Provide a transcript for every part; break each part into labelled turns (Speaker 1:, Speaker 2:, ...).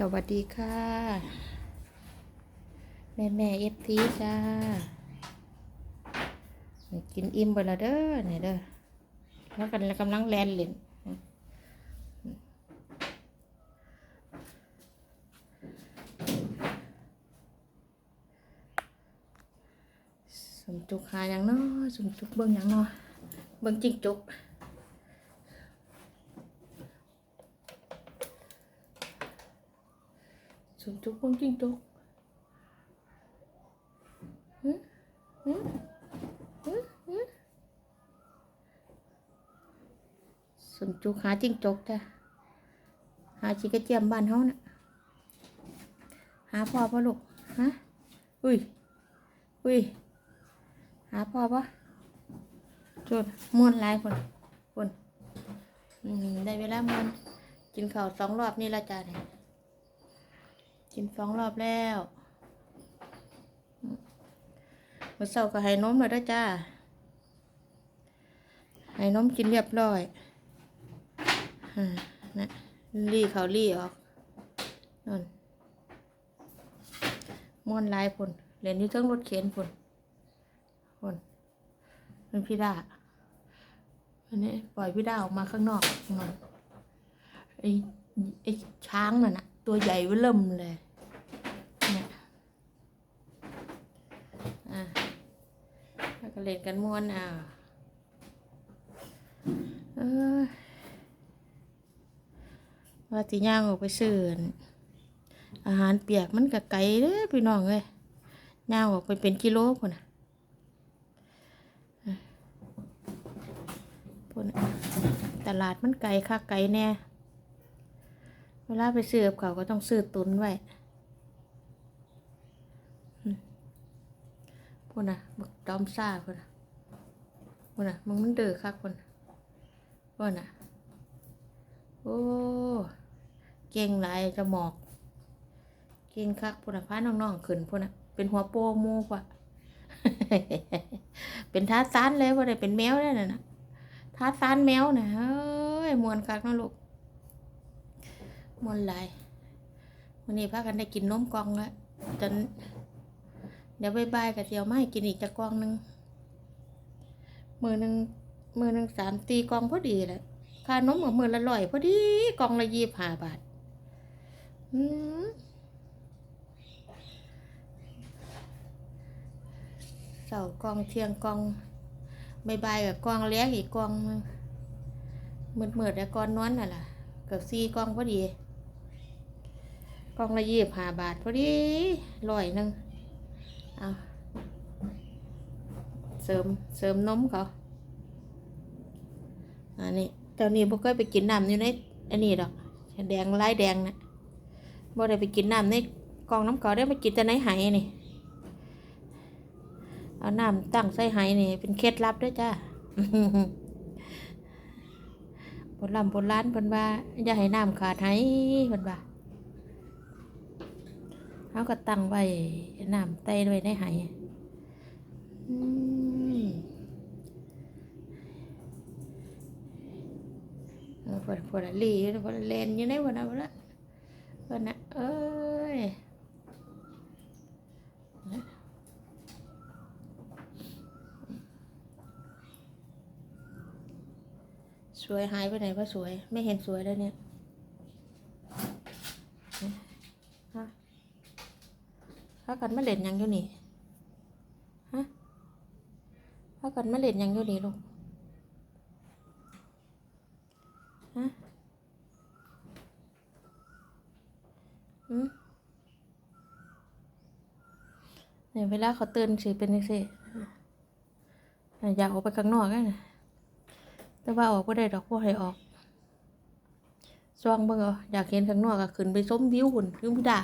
Speaker 1: สวัสดีค่ะ แม่แม่เอฟทีจ้ากินอิ่มไปละเด้อเนี่ยเด้อแล้วกันกำลังแลนเล่นสมจุกหาอย่างเนาะสมจุกเบิ่งอย่างเนาะเบิ่งจิงจุก สมจุกเบิ่งจิงจุกหึหึหึหึสมจุกหาจิงจกจ้ะหาจิกระเจียมบ้านเฮาน่ะหาพ่อป่ะลูกฮะอุ้ยอุ้ยหาพ่อปะจุดมวนลายคนคนอืมได้เวลามวนกินข้าวสองรอบนี่ละจ้าเนี่ย กินสองรอบแล้วเมื่อเช้าก็ให้นมแล้วเด้จ้าให้นมกินเรียบร้อยนะรีเขารีออกนั่นม้วนลายผลเรียนอยู่เทั้งรถเข็นผลผลเป็นพี่ดาอันนี้ปล่อยพี่ดาออกมาข้างนอกนั่นไอ้ไอ้ช้างน่ะนะตัวใหญ่เบิ่มเลยอะแล้ว ก็เล่นกันม้วนอะเออว่าสิย่างออกไปซื้ออั่นอาหารเปียกมันก็ไกลเด้อพี่น้องเอ้ยย่างออกไปเป็นกิโลพุ่นน่ะพุ่นตลาดมันไกลค่ะไกลแน่เวลาไปซื้อกับเขาก็ต้องซื้อตุนไว้ พุ่นน่ะบักดอมซ่าพุ่นน่ะพุ่นน่ะมึงมันเดือคักพุ่นน่ะพุ่นน่ะโอ้เก่งหลายจะหมอก เก่งคักพุ่นน่ะพาน้องๆขึ้นพุ่นน่ะเป็นหัวโปโมกว่ะเป็นท้าซานเลยว่าได้เป็นแมวได้น่ะนะท้าซานแมวน่ะเฮ้ยมวนคักเนาะลูกมวนหลายวันนี้พากันได้กินนมกองแล้วจน ดี๋ยวบายๆกับเดียวไม่กินอีกจะกองหนึ่งมือหนึ่งมือหนึ่งสามตีกองพอดีแหละค่านมกับมือละร้อยพอดีกองละยี่สิบห้าบาทอืมเสากองเทียงกองใบายๆกับกองเลี้ยงอีกกองหนึ่งมืดๆแล้วก้อนนอนน่ะล่ะเกับสี่กองพอดี กองละยี่สิบห้าบาทพอดีร้อยหนึ่ง เอาเสริมเสริมนมเขาอันนี้เจ้านี้บ่เคยไปกินน้ำอยู่ในอันนี้ดอกแดงไลายแดงนะบ่ได้ไปกินน้ำในกองน้ำเขาได้ไปกินแต่ในไหนี่เอาน้ำตั้งใส่ไหนี่ เป็นเคล็ดลับด้วยจ้าบราณโบราณเพิ่นว่า อย่าให้น้ำขาดไหเพิ่นว่า เขาก็ตั้งไว้น้ำไต้ไว้ในไหอืมเออพอพอละลีพอละเลนอยู่ในวันนั้นวันละวันนะเอ้ยสวยหายไปไหนวะสวย ไม่เห็นสวยแล้วเนี่ยฮะพา กันมาเล่นยังอยู่นี่ฮะพากันมาเล่นยังอยู่นี่ลูกฮะอืมเนี่ยเวลาเขาตื่นสิเป็นจังซี่อยากออกไปข้างนอกไงนะแต่ว่าออกไม่ได้ดอกบ่ให้ออกซ่องเบิ่งเอาอยากเห็นข้างนอกก็ขึ้นไปชมวิวหุ่นคือพี่ดา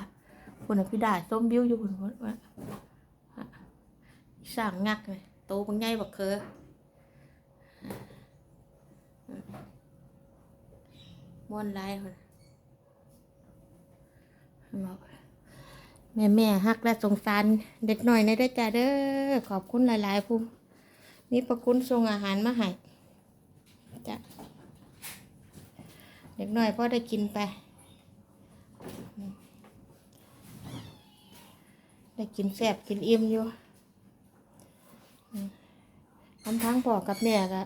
Speaker 1: หุ่นน่ะพี่ดาชมวิวอยู่หุ่นว่าว่าสร้างงักเลยโตบักใหญ่บักเคอม่วนลายพุ่นบอกแม่แม่ฮักและสงสารเด็กหน่อยในะเด้จ้าเด้อขอบคุณหลายๆภูมิมีประคุณส่งอาหารมาให้จ้ะเด็กหน้อยพ่อได้กินไป ได้กินแซ่บกินอิ่มอยู่อืมลำพังพ่อกับแม่ก็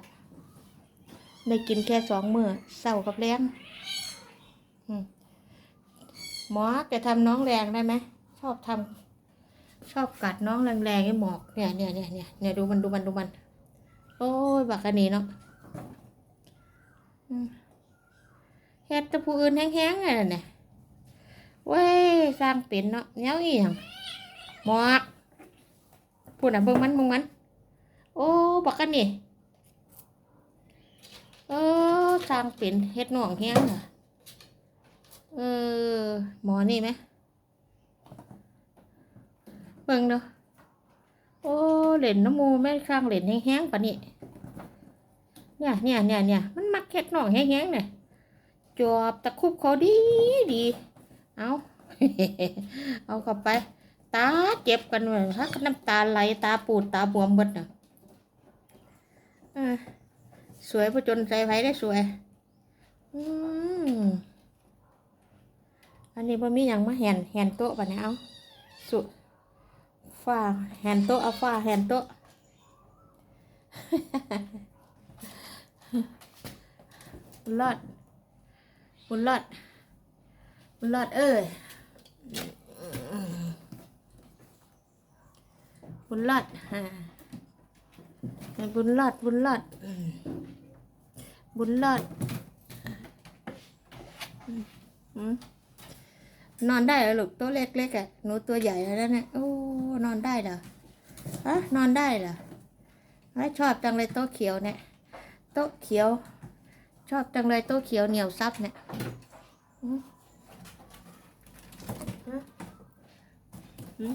Speaker 1: ได้กินแค่สองมือเช้ากับแรงอืมหมอจะทำน้องแรงได้ไหมชอบทำชอบกัดน้องแรงๆให้หมอกเนี่ยเนี่ยเนี่ยเนี่ยเนี่ยดูมันดูมันดูมัน โอ้ยบักอันนี้เนาะเฮ็ดต่ผู้อื่นแห้งๆไงล่ะเนี่ยเว้ยสร้างเป็นเนาะแนวอีหยัง หมอกพูดอะเบิ่งมันเบิ่งมัน โอ้บักอันนี้เออสร้างเป็นเฮ็ดหน่องแห้งอะเออ หมอนี่ไหมเบิ่งเด้อโอ้เหรียญน้ำมูแม่ข้างเหรียญแห้งๆปะนี่เนี่ยเนี่ยเนี่ยเนี่ยมันมักเค็ดหน่องแห้งๆเนี่ยจอบตะคุบเขาดีดี เอา เอาเข้าไป ตาเจ็บกันเลยถ้าน้ำตาไหลตาปูดตาบวมเบิดน่ะสวยพอจนใจไผได้สวย อืมอันนี้บ่มีหยังมาแหนแหนโต๊ะปะเนี่ยเอาสุฟ้าแหนโต๊ะเอาฟ้าแหนโต๊ะบุญรอดบุญรอดบุญรอดเอ้ย บุญรอดอ่าให้บุญรอด บุญรอด บุญรอด นอนได้เหรอลูกโต๊ะเล็กๆอะหนูตัวใหญ่แล้วเนี่ยโอ้นอนได้เหรอฮะนอนได้เหรอไม่ชอบจังเลยโต๊ะเขียวเนี่ยโต๊ะเขียว ชอบจังเลยโต๊ะเขียวเหนียวซับเนี่ยอืมฮะอืม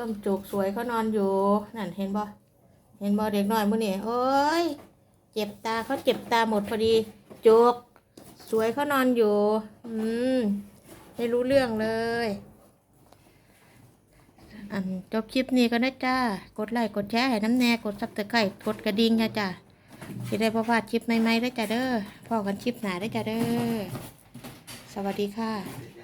Speaker 1: ส้มจุกสวยเขานอนอยู่นั่นเห็นบ่เห็นบ่เด็กน้อยมื้อนี่โอ้ยเจ็บตาเขาเจ็บตาหมดพอดีจุกสวยเขานอนอยู่ อืมไม่รู้เรื่องเลย อันจบคลิปนี้ก็นะจ้ากดไลค์กดแชร์ให้น้ำแน่กดซับสไครต์กดกระดิ่งนะจ้าจะได้ประพลาดคลิปใหม่ๆได้จ้าเด้อพอกันคลิปหนาได้จ้าเด้อสวัสดีค่ะ